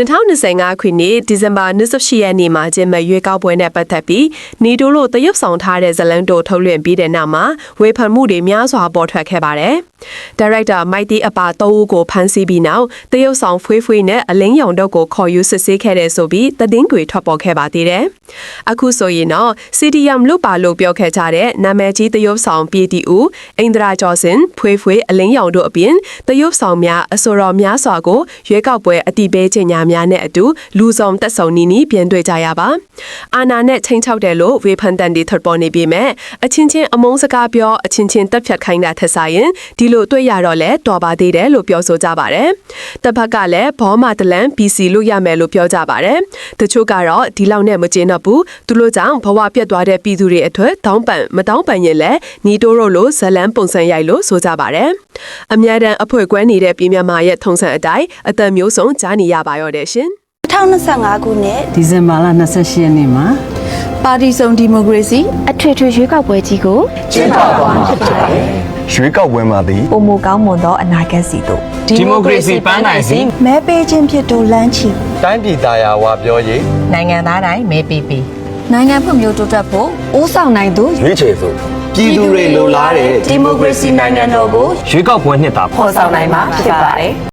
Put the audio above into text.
2025ခုနှစ်ဒီဇင်ဘာ28ရက်နေ့မှာကျင်းပရွေးကောက်ပွဲနဲ့ပတ်သက်ပြီးနေတိုးလို့တရုတ်ဆောင်ထားတဲ့ဇလန်တိုထုတ်လွှင့်ပြီးတဲ့နောက်မှာဝေဖန်မှုတွေများစွာပေါ်ထွက်ခဲ့ပါတယ်။ ဒါရိုက်တာမိုက်တီအပါ၃ဦးကိုဖမ်းဆီးပြီးနောက်တရုတ်ဆောင်ဖွေးဖွေးနဲ့အလင်းရောင်တို့ကိုခေါ်ယူစစ်ဆေးခဲ့တဲ့ဆိုပြီးသတင်းတွေထွက်ပေါ်ခဲ့ပါသေးတယ်။အခုဆိုရင်တော့ CDM လို့ပါလို့ပြောခဲ့ကြတဲ့နာမည်ကြီးတရုတ်ဆောင်ပြည်တီဦးအိန္ဒရာကျော်စင်ဖွေးဖွေးအလင်းရောင်တို့အပြင်တရုတ်ဆောင်များအစောတော်များစွာကိုရွေးကောက်ပွဲအတိပေးချင်ညာများနဲ့အတူလူဆောင်တက်ဆောင်နီနီပြန်တွေ့ကြရပါအာနာနဲ့ချင်းချောက်တယ်လို့ဝေဖန်တန်ဒီထွက်ပေါ်နေပြီမဲ့အချင်းချင်းအမုန်းစကားပြောအချင်းချင်းတက်ဖြတ်ခိုင်းတာထက်ဆိုင်ရင်ဒီလိုတွေ့ရတော့လဲတော်ပါသေးတယ်လို့ပြောဆိုကြပါတယ်တစ်ဖက်ကလည်းဘောမာတလန် PC လို့ရမယ်လို့ပြောကြပါတယ်တချို့ကတော့ဒီလောက်နဲ့မကျေနပ်ဘူးသူတို့ကြောင့်ဘဝပြတ်သွားတဲ့ပြည်သူတွေအထွတ်တောင်းပန်မတောင်းပန်ရင်လည်းနီတိုးတို့လိုဇလန်းပုံစံရိုက်လို့ဆိုကြပါတယ်အများတန်းအဖွဲ့ကွဲနေတဲ့ပြည်မြန်မာရဲ့ထုံစံအတိုင်းအသက်မျိုးစုံကြားနေရပါရောတဲ့ရှင်2025ခုနှစ်ဒီဇင်ဘာလ28ရက်နေ့မှာပါတီစုံဒီမိုကရေစီအထွေထွေရွေးကောက်ပွဲကြီးကို ရွေးကောက်ပွဲမှာသည်ပုံမကောင်းမွန်သောအနာဂတ်စီတို့ဒီမိုကရေစီပန်းနိုင်စီမဲပေးခြင်းဖြစ်သူလမ်းချီတိုင်းပြည်သားယာဝပြောရေးနိုင်ငံသားတိုင်းမဲပေးပေးနိုင်ငံဖွံ့ဖြိုးတိုးတက်ဖို့ဦးဆောင်နိုင်သူရွေးချယ်ဆိုပြည်သူတွေလိုလားတဲ့ဒီမိုကရေစီနိုင်ငံတော်ကိုရွေးကောက်ပွဲနှစ်တာဖော်ဆောင်နိုင်မှာဖြစ်ပါတယ်